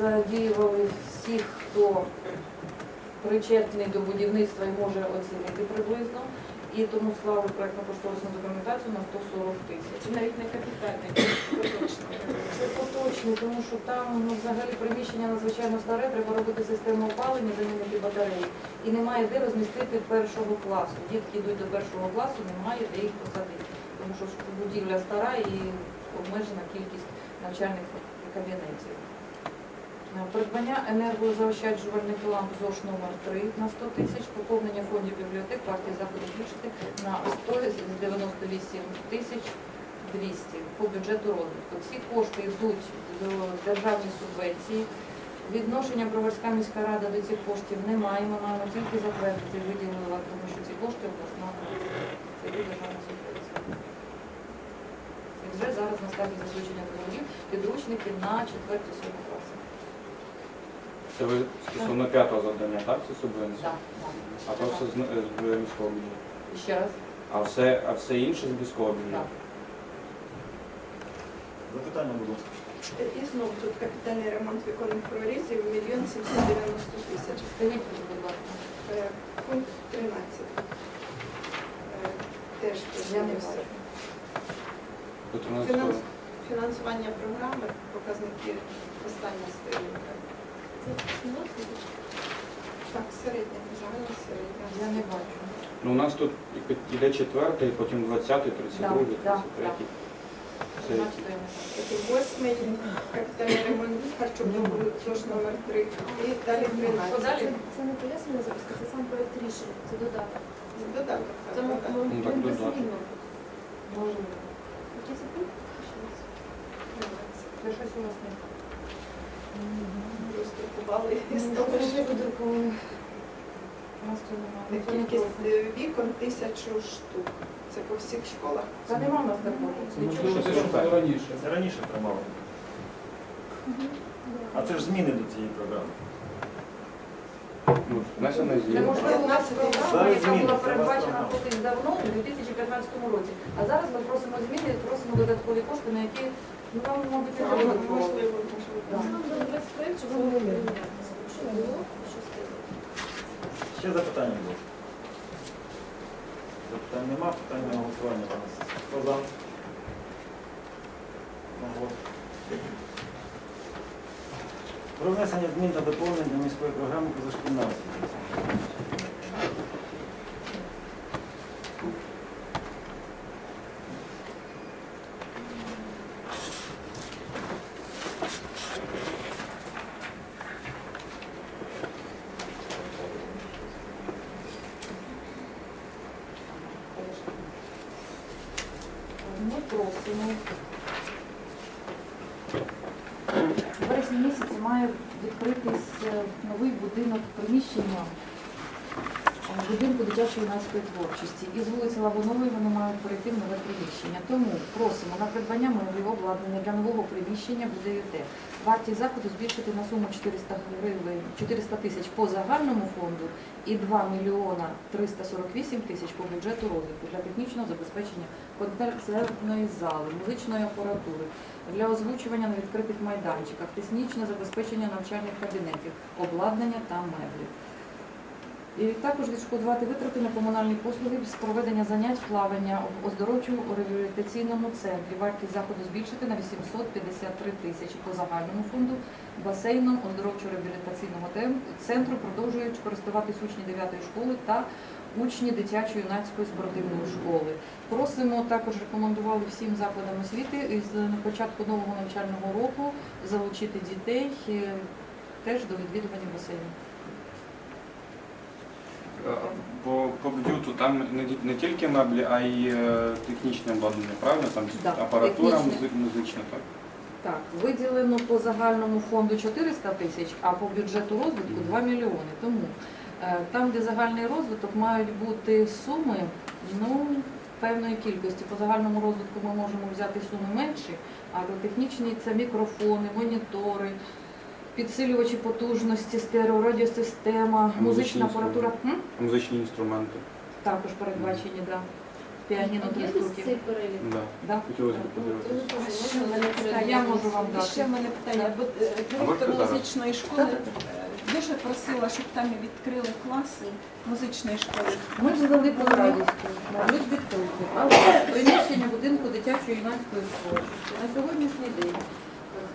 задіювали всіх, хто причетний до будівництва і може оцінити приблизно. І тому склали проєктно-кошторисну документацію на 140 тисяч. Це навіть не капітальний, це поточний. Це поточно, тому що там ну, взагалі приміщення надзвичайно старе, треба робити систему опалення, замінити батареї. І немає де розмістити першого класу. Дітки йдуть до першого класу, немає де їх посадити. Тому що будівля стара і обмежена кількість навчальних кабінетів. Придбання енергозаощаджувальних ламп ЗОШ номер 3 на 100 тисяч, поповнення фондів бібліотек, партії заходу збільшити на 198 тисяч 200 по бюджету розвитку. Ці кошти йдуть до державної субвенції. Відношення Броварська міська рада до цих коштів немає. Ми маємо тільки затвердити, виділила, тому що ці кошти обласна це державна субвенція. І вже зараз на стадії заключення договорів підручники на 4-7 класи. Це ви стосовно п'ятого завдання, так? Це субвенція? Так, А то все з, з міського бюджету. Ще раз. А все, а все інше з міського Так. бюджету? Запитання, будь ласка. І знову тут капітальний ремонт віконних прорізів мільйон 790 тисяч. Скажіть, будь ласка. Е, Пункт 13. Е, Теж Я не піднявся. До 13 Фінанс- Фінансування програми, показники остання сторінка. Так, середня, загальна середня. Я не бачу. Ну, у нас тут йде четвертий, потім 20-й, 32-й, Да, 33-й. Це які? 13 я не бачу. Такий восьмий капітальний ремонт харчового ЗОЖ номер 3 і далі 13. Це, це не пояснена записка, це сам проект рішення, це додаток. Це додаток. Це ми, Ну, так додаток. Можливо. Який це пункт? Це щось у нас не так. Роздрукували із Ну, того, що що видрукували? У нас тут немає. кількість вікон тисячу штук. Це по всіх школах. Та нема в нас такого. Можливо, що раніше. Це раніше приймали. А це ж зміни до цієї програми. Ну, внесено Це зміни. можливо у нас програма, Зараз яка зміни, була це передбачена вас колись давно, у 2015 році. А зараз ми просимо зміни, просимо додаткові кошти, на які ну вам, мабуть, треба. можливо, можливо. Ще запитання було. Запитань нема, питання на голосування. Хто за? Про внесення змін та доповнень до міської програми позашкільна освіта. Просимо. В вересні місяці має відкритись е, новий будинок приміщення дитячої юнацької творчості. І з вулиці Лавонової вони мають перейти в нове приміщення. Тому просимо на придбання меблів обладнання для нового приміщення буде ЮТ. Вартість заходу збільшити на суму 400 гривень, 400 тисяч по загальному фонду і 2 мільйона 348 тисяч по бюджету розвитку для технічного забезпечення концертної зали, музичної апаратури, для озвучування на відкритих майданчиках, технічне забезпечення навчальних кабінетів, обладнання та меблів. І також відшкодувати витрати на комунальні послуги з проведення занять плавання в оздоровчому реабілітаційному центрі. Вартість заходу збільшити на 853 тисячі по загальному фонду. Басейном оздоровчо-реабілітаційного центру продовжують користуватись учні 9 школи та учні дитячо-юнацької спортивної школи. Просимо також рекомендували всім закладам освіти на початку нового навчального року залучити дітей е, теж до відвідування басейну. Е, По, по бюджету там не, не тільки меблі, а й е, технічне обладнання, правильно? Там Да, апаратура технічне. музична, так? Так, виділено по загальному фонду 400 тисяч, а по бюджету розвитку 2 мільйони. Тому е, там, де загальний розвиток, мають бути суми ну, певної кількості. По загальному розвитку ми можемо взяти суми менші, а до технічні це мікрофони, монітори, підсилювачі потужності, стереорадіосистема, А музична апаратура. М? Музичні інструменти. Також передбачені, так. Да. Піаніно три Є штуки. Да. Да? Хотілося б Ну, подивитися. на питання, я можу вам дати. Ще в мене питання. Бо, е, А можете зараз? музичної школи е, дуже просила, щоб там і відкрили класи музичної школи. Ми ж з великою радістю дають відкрити, але приміщення будинку дитячої юнацької творчості на сьогоднішній день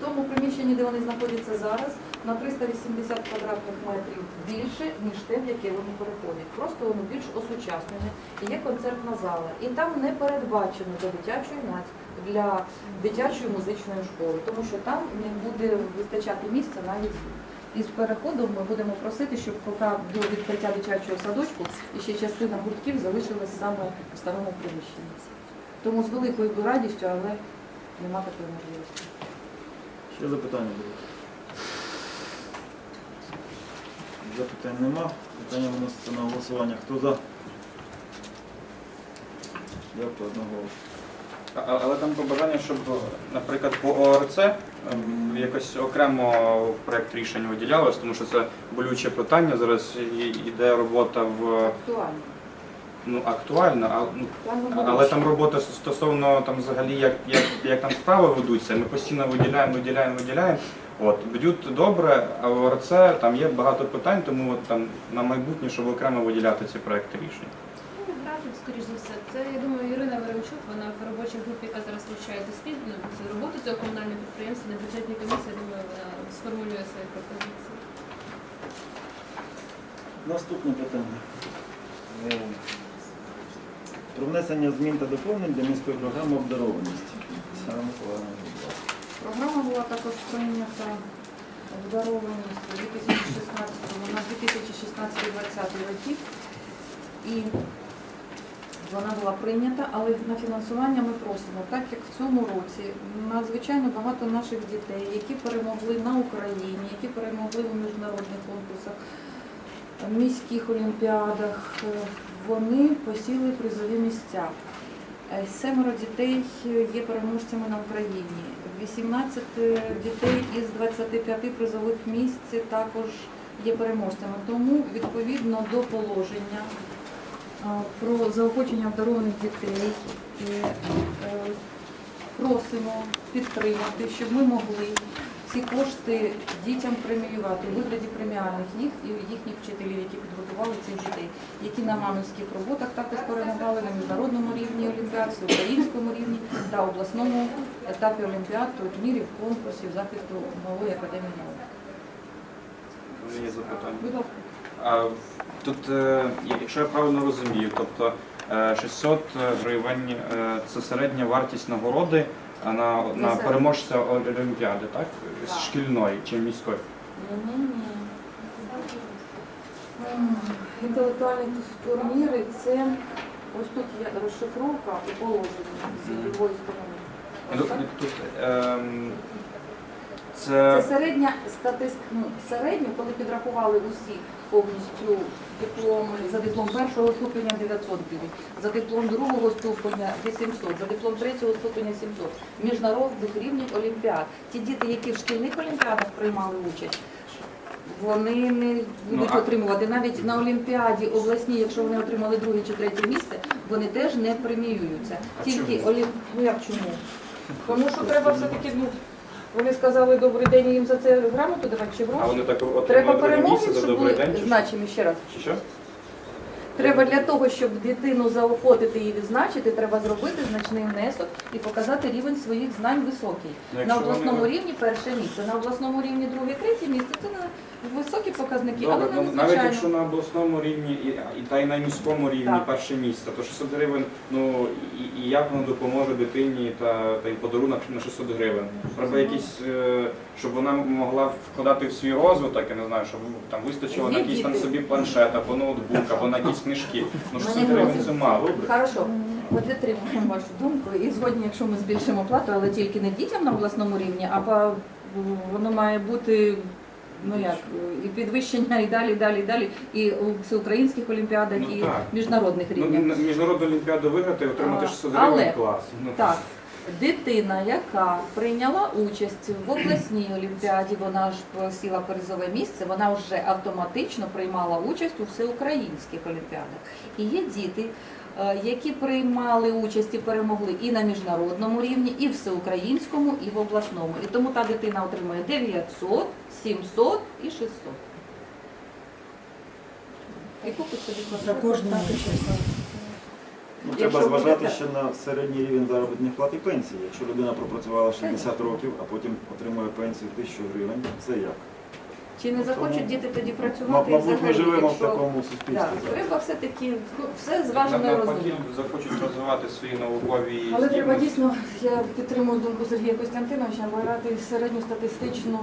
в тому приміщенні, де вони знаходяться зараз, на 380 квадратних метрів більше, ніж те, в яке вони переходять. Просто воно більш осучаснене. І Є концертна зала. І там не передбачено для дитячої юнацької, для дитячої музичної школи, тому що там не буде вистачати місця навіть із переходом ми будемо просити, щоб поки до відкриття дитячого садочку і ще частина гуртків залишилась саме в старому приміщенні. Тому з великою радістю, але нема такої можливості. Ще запитання будуть? Запитань нема. Питання виноситься на голосування. Хто за? Дякую, одного. А- а- Але там побажання, щоб, наприклад, по ОРЦ ем, якось окремо в проєкт рішень виділялось, тому що це болюче питання. Зараз і- іде робота в Актуально. Ну актуальна, а ну але там робота стосовно там взагалі як, як, як там справи ведуться. Ми постійно виділяємо, виділяємо, виділяємо. От б'ють добре, а в ОРЦ там є багато питань, тому от там на майбутнє, щоб окремо виділяти ці проекти рішень. Ну, графік, скоріш за все. Це, я думаю, Ірина Веремчук, вона в робочій групі, яка зараз вивчає дослідну роботу цього комунального підприємства, на бюджетній комісії, я думаю, вона сформулює свої пропозиції. Наступне питання. Внесення змін та доповнень до міської програми обдарованості. Програма була також прийнята обдарованість у 2016 на 2016-2020 роки. І вона була прийнята, але на фінансування ми просимо, так як в цьому році надзвичайно багато наших дітей, які перемогли на Україні, які перемогли у міжнародних конкурсах, міських олімпіадах, е, вони посіли призові місця. Е, Семеро дітей є переможцями на Україні. 18 дітей із 25 призових місць також є переможцями. Тому відповідно до положення про заохочення обдарованих дітей е, е, просимо підтримати, щоб ми могли ці кошти дітям преміювати у вигляді преміальних їх і їхніх вчителів, які підготували цих дітей, які на маминських роботах також перемагали на міжнародному рівні олімпіад, українському рівні та обласному етапі олімпіад, турнірів, конкурсів захисту малої академії наук. У є запитання. Будь ласка. А тут, е, якщо я правильно розумію, тобто е, 600 гривень е, це середня вартість нагороди на, на переможця Олімпіади, так? Так. Шкільної чи міської. Ні-ні-ні. Інтелектуальні турніри це ось тут є розшифровка і положення з лівої сторони. Ну, Тут ем, Це середня статистика, ну, середню, коли підрахували усі повністю дипломи, за диплом першого ступеня 900 гривень, за диплом другого ступеня 800, за диплом третього ступеня 700, міжнародних рівнів олімпіад. Ті діти, які в шкільних олімпіадах приймали участь, вони не будуть Ну, отримувати навіть на олімпіаді обласній, якщо вони отримали друге чи третє місце, вони теж не преміюються. Тільки чому? олім... ну як чому? Тому що треба все-таки ну, вони сказали добрий день і їм за це грамоту давати чи а гроші. вони так Треба отримали друге перемоги, за щоб добрий були день. чи що? значимі ще раз. Чи що? Треба для того, щоб дитину заохотити і відзначити, треба зробити значний внесок і показати рівень своїх знань високий. Ну, На обласному вони- рівні перше місце, на обласному рівні друге, третє місце це на високі показники, Добре, але ну, не навіть якщо на обласному рівні і, і та й на міському рівні Так. перше місце, то 600 гривень, ну і, і як воно допоможе дитині та, та й подарунок на 600 гривень. Треба якісь, е, щоб вона могла вкладати в свій розвиток, я не знаю, щоб там вистачило на якийсь там собі планшет або ноутбук, або на якісь книжки. Ну 600 гривень це мало. Хорошо, от підтримуємо вашу думку і згодні, якщо ми збільшимо плату, але тільки не дітям на обласному рівні, а по, воно має бути ну як і підвищення, і далі, і далі, і далі, і у всеукраїнських олімпіадах, Ну, і так. міжнародних Ну, рівнях. міжнародну олімпіаду виграти і отримати А, 600 але- гривень клас. Ну, Так, дитина, яка прийняла участь в обласній олімпіаді, вона ж посіла призове місце, вона вже автоматично приймала участь у всеукраїнських олімпіадах. І є діти, які приймали участь і перемогли і на міжнародному рівні, і всеукраїнському, і в обласному. І тому та дитина отримує 900, 700 і 600. І купить собі За кожним Ну, треба зважати ще на середній рівень заробітних плат і пенсії. Якщо людина пропрацювала 60 років, а потім отримує пенсію 1000 гривень, це як? Чи не захочуть діти тоді працювати? і Мабуть, ми взагалі, живемо в якщо- такому суспільстві. треба все-таки ну, все зважено і Навпаки, розумно. захочуть розвивати свої наукові Але треба здібності. дійсно, я підтримую думку Сергія Костянтиновича, брати середньостатистичну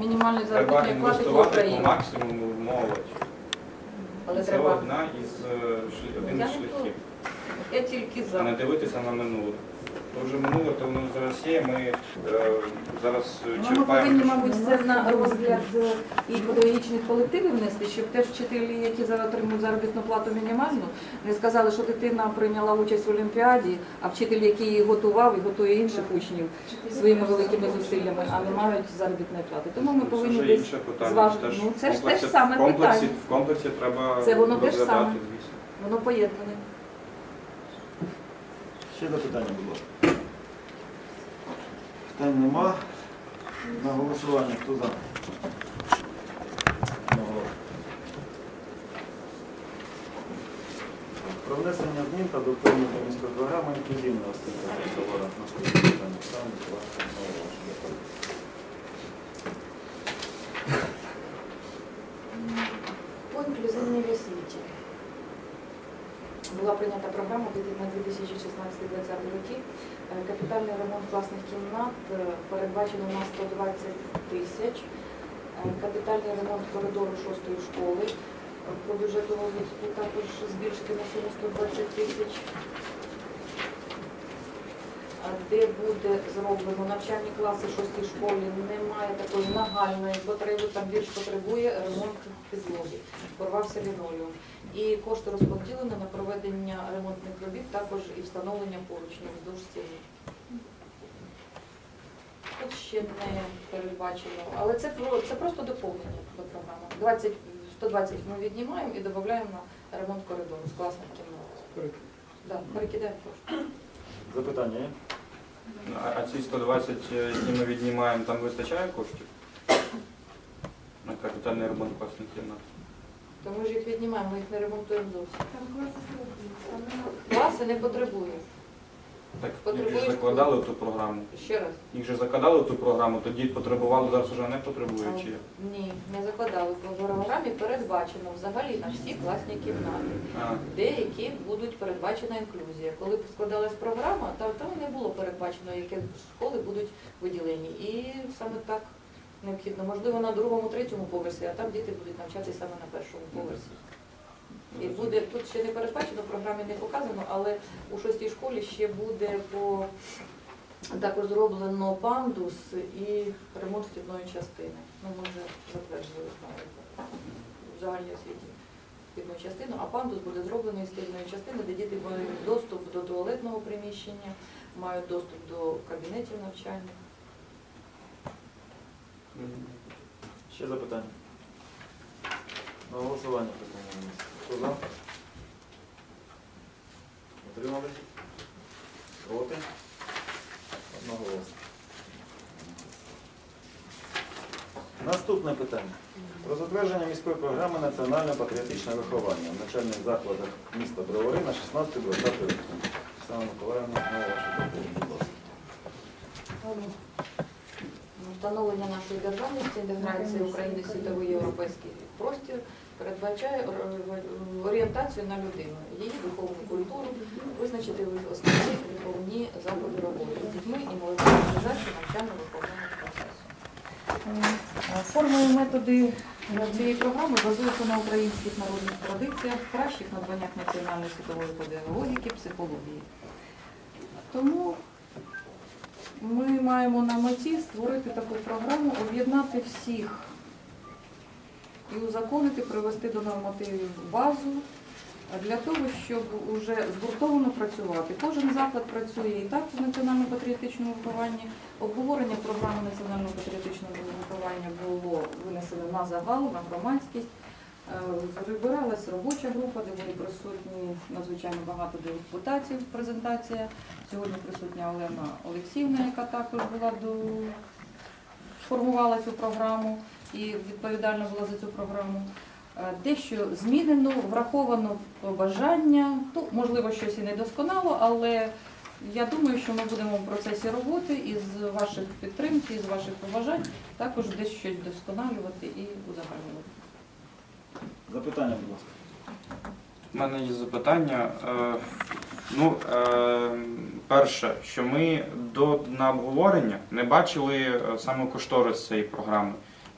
мінімальну Треба заробітну плату по інвестувати по Україні. максимуму в молодь. Але Це треба. одна із е, шлі- один Я із не шляхів. Я тільки А не дивитися на минуле. То вже минуле, то воно зараз є. Ми е, зараз е, Ми черпаємо. повинні, мабуть, це на розгляд е, і педагогічних колективів внести, щоб теж вчителі, які зараз отримують заробітну плату мінімальну, не сказали, що дитина прийняла участь в Олімпіаді, а вчитель, який її готував і готує інших учнів своїми великими зусиллями, а не мають заробітної плати. Тому ми повинні вже десь інше питання. зважити. Теж Ну, це ж те ж саме в комплексі, питання. В комплексі треба Це воно те ж розглядати, саме. звісно. воно поєднане. Ще запитання, будь ласка. Питань нема. На голосування хто за? Про внесення змін та доповнення до міської програми інклюзивної освіти товарах. Наступне питання. По інклюзивній освіті. Була прийнята програма на 2016-2020 роки. Е, Капітальний ремонт власних кімнат е, передбачено на 120 тисяч. Е, Капітальний ремонт коридору шостої школи по бюджету розвитку також збільшити на суму 120 тисяч. Де буде зроблено навчальні класи в шостій школі, немає такої нагальної потреби, там більш потребує ремонт підлоги. Порвався лінолеум. І кошти розподілені на проведення ремонтних робіт, також і встановлення поручнів вздовж стіни. Тут ще не передбачено, але це, це просто доповнення до програми. 20, 120 ми віднімаємо і додаємо на ремонт коридору з класних кімнат. Да, перекидаємо кошти. Запитання є? А, ці 120, які ми віднімаємо, там вистачає коштів? На капітальний ремонт класних кімнат. То ми ж їх віднімаємо, ми їх не ремонтуємо зовсім. Там Класи не потребує. Так їх Потребує же закладали в ту програму. Ще раз. Їх же закладали в ту програму, тоді потребували, зараз вже не потребують. Чи? як? Ні, не закладали. По програмі передбачено взагалі на всі класні кімнати. А, Деякі будуть передбачена інклюзія. Коли складалась програма, то там не було передбачено, які школи будуть виділені. І саме так необхідно. Можливо, на другому, третьому поверсі, а там діти будуть навчатися саме на першому поверсі. І буде тут ще не передбачено, в програмі не показано, але у шостій школі ще буде по також зроблено пандус і ремонт вхідної частини. Ну, ми вже затверджували в загальній освіті вхідну частину, а пандус буде зроблений з вхідної частини, де діти мають доступ до туалетного приміщення, мають доступ до кабінетів навчальних. Ще запитання? На голосування питання. Хто за? Утримались? Проти? Одноголосно. Наступне питання. Про затвердження міської програми національно-патріотичне виховання в навчальних закладах міста Бровари на 16-20 роки. Оксана Миколаївна, знову вашу доповідь, будь ласка. Встановлення нашої державності, інтеграція України в світовий європейський простір передбачає орієнтацію на людину, її духовну культуру, визначити основні виховні заходи роботи з дітьми і молодими організації навчально-виховного процесу. Е, Форми і методи цієї програми базуються на українських народних традиціях, кращих надбаннях національної світової педагогіки, психології. Тому ми маємо на меті створити таку програму, об'єднати всіх і узаконити, привести до нормативів базу для того, щоб уже згуртовано працювати. Кожен заклад працює і так в національно-патріотичному вихованні. Обговорення програми національно-патріотичного виховання було винесено на загал, на громадськість. Е, Збиралась робоча група, де були присутні надзвичайно багато депутатів. Презентація. Сьогодні присутня Олена Олексіївна, яка також була до формувала цю програму і відповідальна була за цю програму. Е, Дещо змінено, враховано побажання. Ну, можливо, щось і не досконало, але я думаю, що ми будемо в процесі роботи із ваших підтримки, із ваших побажань також десь щось досконалювати і узагальнювати. Запитання, будь ласка. У мене є запитання. Е, Ну, е, перше, що ми до на обговорення не бачили саме кошторис цієї програми.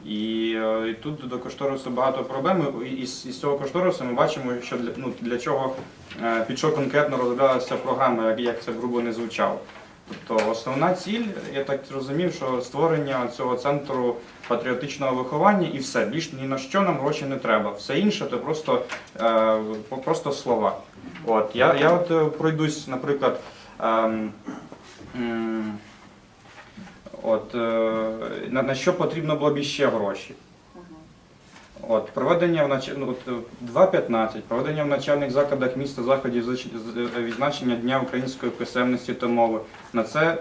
І, е, і тут до кошторису багато проблем. І із, із цього кошторису ми бачимо, що для, ну, для чого е, під що конкретно розроблялася програма, як, як це грубо не звучало. Тобто основна ціль, я так зрозумів, що створення цього центру патріотичного виховання і все. Більш ні на що нам гроші не треба. Все інше це просто, е, просто слова. От, я, я от е, пройдусь, наприклад, ем, м, от, е, на, на що потрібно було б іще гроші. От, проведення в нач... ну, от, е, 2.15, проведення в начальних закладах міста заходів з- відзначення Дня української писемності та мови. На це